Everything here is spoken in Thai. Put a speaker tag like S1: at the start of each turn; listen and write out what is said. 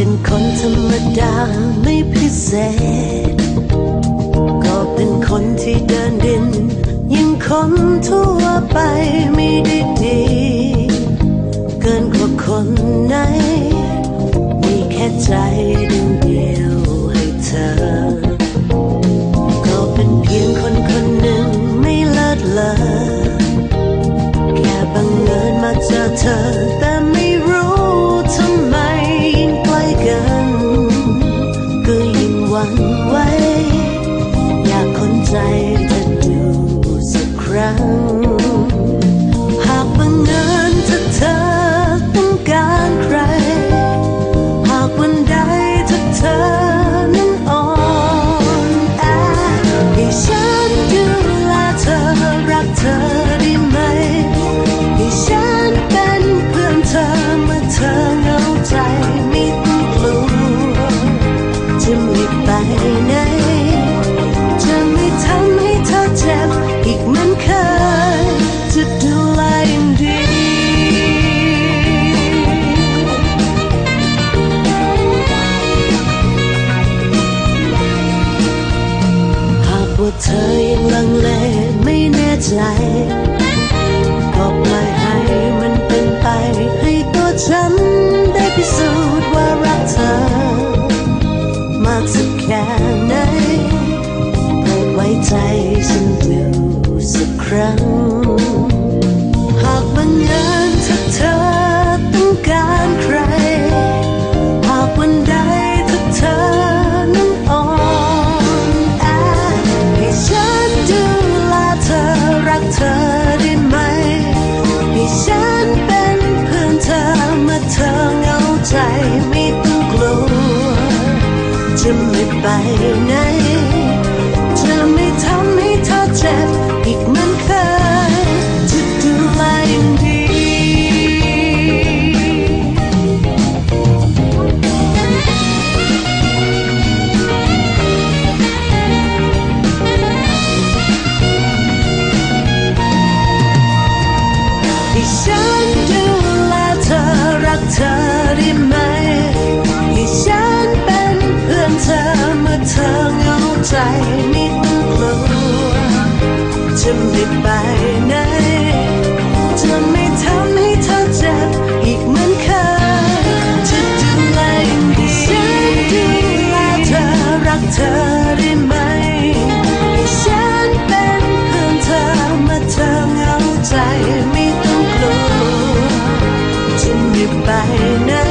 S1: ป็นคนธรรมดาไม่พิเศษ ก็เป็นคนที่เดินดิน ยังคนทั่วไปไม่ได้ดี เกินกว่าคนไหน มีแค่ใจดวงเดียวให้เธอ ก็เป็นเพียงคนคนหนึ่งไม่เลิศเลอแค่บังเอิญมาเจอเธอ งหวั่นไหวอยากคนใจเธอดูสักครั้ง เธอยังลังเลไม่แน่ใจ จะไม่ไปไหน จะไม่ทำให้เธอเจ็บอีกเหมือนเคยจะดูแลอย่างดี ให้ฉันดูแลเธอรักเธอได้ไหม ใจไม่ต้องกลัวจะไม่ไปไหนจะไม่ทำให้เธอเจ็บอีกเหมือนเคยจะดูแลอยดีฉันดูแลเธอรักเธอได้ไหมให้ฉันเป็นเพื่อนเธอมาเธอเหงาใจไม่ต้องกลัวจะไม่ไปไหน